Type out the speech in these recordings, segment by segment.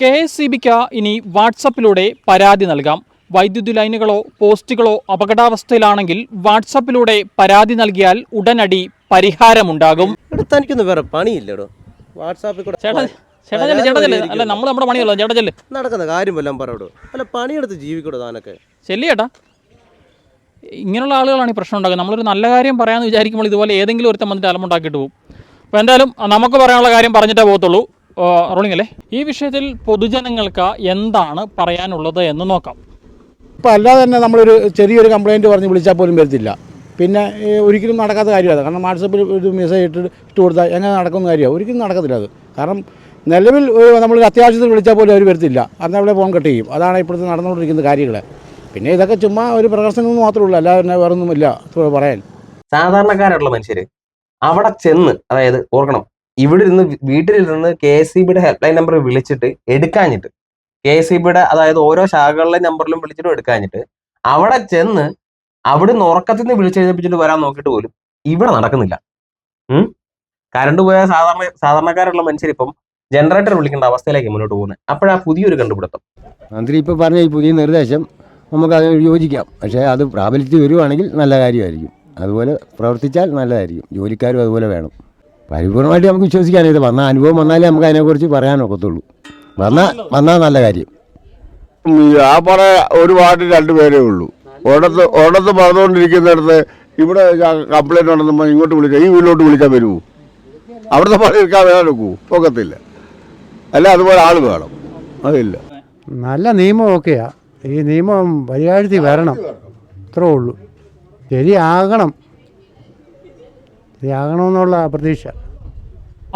K S C ബിക്ക് ഇനി വാട്സപ്പിലൂടെ പരാതി നൽകാം. വൈദ്യുതി ലൈനുകളോ പോസ്റ്റുകളോ അപകടാവസ്ഥയിലാണെങ്കിൽ വാട്സപ്പിലൂടെ പരാതി നൽകിയാൽ ഉടനടി പരിഹാരമുണ്ടാകും. ഇവിടെ തനിക്കൊന്നും വേറെ പണിയില്ലടോ. വാട്സാപ്പിൽ കൂടെ ചേട്ടാ ചേട്ടാ ചെല്ല്, ചേട്ടാ ചെല്ല്. അല്ല നമ്മൾ നമ്മുടെ പണിയല്ലോ ചേട്ടാ ചെല്ല്. നടക്കുന്ന കാര്യം വല്ലതും പറയടോ. അല്ല പണിയെടുത്ത് ജീവിക്കടോ താനൊക്കെ. ചെല്ലി ചേട്ടാ. ഇങ്ങനെയുള്ള ആളുകളാണ് ഈ പ്രശ്നം ഉണ്ടാക്കുന്നത്. നമ്മളൊരു നല്ല കാര്യം പറയാമെന്ന് വിചാരിക്കുമ്പോൾ ഇതുപോലെ ഏതെങ്കിലും ഒരുത്തം വന്നിട്ട് അലമുണ്ടാക്കിയിട്ട് പോകും. അപ്പോൾ എന്തായാലും നമുക്ക് പറയാനുള്ള കാര്യം പറഞ്ഞിട്ടേ പോകത്തുള്ളൂ. റോളിംഗ് അല്ലേ? ഈ വിഷയത്തിൽ പൊതുജനങ്ങൾക്ക് എന്താണ് പറയാനുള്ളത് എന്ന് നോക്കാം. ഇപ്പം അല്ലാതെ തന്നെ നമ്മളൊരു ചെറിയൊരു കംപ്ലയിന്റ് പറഞ്ഞ് വിളിച്ചാൽ പോലും വരത്തില്ല. പിന്നെ ഈ ഒരിക്കലും നടക്കാത്ത കാര്യമാണ് കാരണം വാട്സപ്പിൽ ഒരു മെസ്സേജ് ഇട്ട് ഇട്ട് കൊടുത്താൽ എങ്ങനെ നടക്കുന്ന കാര്യമാണ്? ഒരിക്കലും നടക്കത്തില്ല അത്. കാരണം നിലവിൽ ഒരു നമ്മളൊരു അത്യാവശ്യത്തിൽ വിളിച്ചാൽ പോലും അവർ വരത്തില്ല. അന്ന് അവിടെ ഫോൺ കട്ട് ചെയ്യും. അതാണ് ഇപ്പോഴത്തെ നടന്നുകൊണ്ടിരിക്കുന്ന കാര്യങ്ങൾ പിന്നെ ഇതൊക്കെ ചുമ്മാ ഒരു പ്രകർശനം എന്ന് മാത്രമേ ഉള്ളൂ. അല്ലാതെ തന്നെ വേറൊന്നുമില്ല. പറയാൻ. സാധാരണക്കാരായിട്ടുള്ള മനുഷ്യർ അവിടെ ചെന്ന് അതായത് ഓർക്കണം ഇവിടെ ഇരുന്ന് വീട്ടിലിരുന്ന് കെ എസ് സി ബിയുടെ ഹെൽപ്പ് ലൈൻ നമ്പർ വിളിച്ചിട്ട് എടുക്കാഞ്ഞിട്ട് കെ എസ് സി ബിയുടെ അതായത് ഓരോ ശാഖകളിലെ നമ്പറിലും വിളിച്ചിട്ട് എടുക്കാഞ്ഞിട്ട് അവിടെ ചെന്ന് അവിടുന്ന് ഉറക്കത്തിൽ നിന്ന് വിളിച്ചെഴുതിപ്പിച്ചിട്ട് വരാൻ നോക്കിയിട്ട് പോലും ഇവിടെ നടക്കുന്നില്ല. കറണ്ട് പോയ സാധാരണ സാധാരണക്കാരുള്ള മനുഷ്യർ ഇപ്പം ജനറേറ്റർ വിളിക്കേണ്ട അവസ്ഥയിലേക്ക് മുന്നോട്ട് പോകുന്നത് അപ്പോഴാ പുതിയൊരു കണ്ടുപിടുത്തം. മന്ത്രി ഇപ്പോൾ പറഞ്ഞ ഈ പുതിയ നിർദ്ദേശം നമുക്ക് അത് യോജിക്കാം. പക്ഷേ അത് പ്രാബല്യത്തിൽ വരുവാണെങ്കിൽ നല്ല കാര്യമായിരിക്കും. അതുപോലെ പ്രവർത്തിച്ചാൽ നല്ലതായിരിക്കും. ജോലിക്കാരും അതുപോലെ വേണം. പരിപൂർണമായിട്ട് നമുക്ക് വിശ്വസിക്കാൻ ഇത്. വന്ന അനുഭവം വന്നാലേ നമുക്ക് അതിനെക്കുറിച്ച് പറയാനൊക്കത്തുള്ളൂ വന്നാൽ വന്നാൽ നല്ല കാര്യം. ആ പറ ഒരു വാർഡിൽ രണ്ടുപേരേ ഉള്ളൂ. ഒരിടത്ത് ഒരിടത്ത് പറഞ്ഞുകൊണ്ടിരിക്കുന്നിടത്ത് ഇവിടെ കംപ്ലൈന്റ് ഉണ്ടെന്ന് ഇങ്ങോട്ട് വിളിക്കാം ഈ വീട്ടിലോട്ട് വിളിക്കാൻ വരുമോ അവിടുത്തെ പണി എടുക്കാൻ വേണം നോക്കൂ ഒക്കത്തില്ല. അല്ല അതുപോലെ ആൾ വേണം. അതില്ല. നല്ല നിയമം ഓക്കെയാ ഈ നിയമം പരിഹാരത്തിൽ വരണം. ഇത്രേ ഉള്ളൂ. ശരിയാകണം. ശരിയാകണമെന്നുള്ള പ്രതീക്ഷ.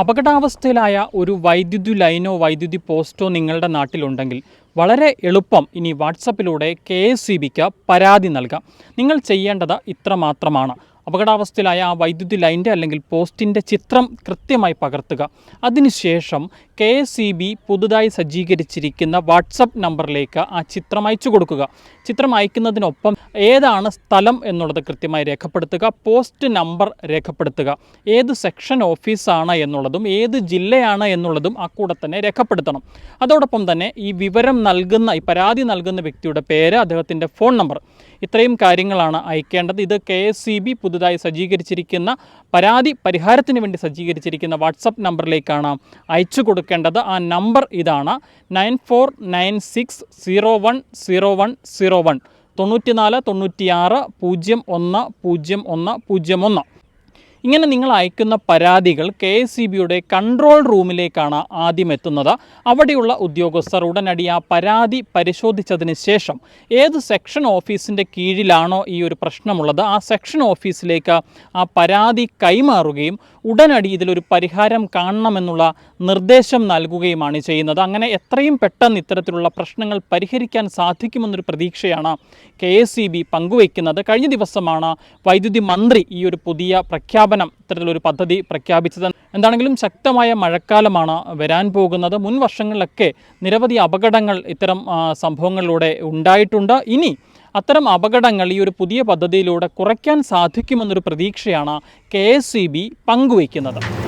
അപകടാവസ്ഥയിലായ ഒരു വൈദ്യുതി ലൈനോ വൈദ്യുതി പോസ്റ്റോ നിങ്ങളുടെ നാട്ടിലുണ്ടെങ്കിൽ വളരെ എളുപ്പം ഇനി വാട്സപ്പിലൂടെ കെ എസ് സി ബിക്ക് പരാതി നൽകാം. നിങ്ങൾ ചെയ്യേണ്ടത് ഇത്ര മാത്രമാണ് അപകടാവസ്ഥയിലായ ആ വൈദ്യുതി ലൈന്റെ അല്ലെങ്കിൽ പോസ്റ്റിന്റെ ചിത്രം കൃത്യമായി പകർത്തുക. അതിനുശേഷം കെ എസ് ഇ ബി പുതുതായി സജ്ജീകരിച്ചിരിക്കുന്ന വാട്സപ്പ് നമ്പറിലേക്ക് ആ ചിത്രം അയച്ചു കൊടുക്കുക. ചിത്രം അയക്കുന്നതിനൊപ്പം ഏതാണ് സ്ഥലം എന്നുള്ളത് കൃത്യമായി രേഖപ്പെടുത്തുക. പോസ്റ്റ് നമ്പർ രേഖപ്പെടുത്തുക. ഏത് സെക്ഷൻ ഓഫീസാണ് എന്നുള്ളതും ഏത് ജില്ലയാണ് എന്നുള്ളതും ആ കൂടെ തന്നെ രേഖപ്പെടുത്തണം. അതോടൊപ്പം തന്നെ ഈ വിവരം നൽകുന്ന ഈ പരാതി നൽകുന്ന വ്യക്തിയുടെ പേര് അദ്ദേഹത്തിന്റെ ഫോൺ നമ്പർ. ഇത്രയും കാര്യങ്ങളാണ് അയക്കേണ്ടത്. ഇത് കെ എസ് ഇ ബി പുതുതായി സജ്ജീകരിച്ചിരിക്കുന്ന പരാതി പരിഹാരത്തിന് വേണ്ടി സജ്ജീകരിച്ചിരിക്കുന്ന വാട്സപ്പ് നമ്പറിലേക്കാണ് അയച്ചു കൊടുക്കേണ്ടത്. ആ നമ്പർ ഇതാണ് nine four nine six zero one zero one zero one തൊണ്ണൂറ്റിനാല് തൊണ്ണൂറ്റിയാറ് പൂജ്യം ഒന്ന് പൂജ്യം ഒന്ന് പൂജ്യം ഒന്ന്. ഇങ്ങനെ നിങ്ങൾ അയക്കുന്ന പരാതികൾ കെ എസ് കൺട്രോൾ റൂമിലേക്കാണ് ആദ്യം എത്തുന്നത്. അവിടെയുള്ള ഉദ്യോഗസ്ഥർ ഉടനടി ആ പരാതി പരിശോധിച്ചതിന് ശേഷം ഏത് സെക്ഷൻ ഓഫീസിന്റെ കീഴിലാണോ ഈ ഒരു പ്രശ്നമുള്ളത് ആ സെക്ഷൻ ഓഫീസിലേക്ക് ആ പരാതി കൈമാറുകയും ഉടനടി ഇതിലൊരു പരിഹാരം കാണണമെന്നുള്ള നിർദ്ദേശം നൽകുകയുമാണ് ചെയ്യുന്നത്. അങ്ങനെ എത്രയും പെട്ടെന്ന് ഇത്തരത്തിലുള്ള പ്രശ്നങ്ങൾ പരിഹരിക്കാൻ സാധിക്കുമെന്നൊരു പ്രതീക്ഷയാണ് കെ എസ് സി ബി പങ്കുവയ്ക്കുന്നത്. കഴിഞ്ഞ ദിവസമാണ് വൈദ്യുതി മന്ത്രി ഈ ഒരു പുതിയ പ്രഖ്യാപനം ഇത്തരത്തിലൊരു പദ്ധതി പ്രഖ്യാപിച്ചത്. എന്താണെങ്കിലും ശക്തമായ മഴക്കാലമാണ് വരാൻ പോകുന്നത്. മുൻ വർഷങ്ങളിലൊക്കെ നിരവധി അപകടങ്ങൾ ഇത്തരം സംഭവങ്ങളിലൂടെ ഉണ്ടായിട്ടുണ്ട്. ഇനി അത്തരം അപകടങ്ങൾ ഈ ഒരു പുതിയ പദ്ധതിയിലൂടെ കുറയ്ക്കാൻ സാധിക്കുമെന്നൊരു പ്രതീക്ഷയാണ് കെ എസ് സി ബി പങ്കുവയ്ക്കുന്നത്.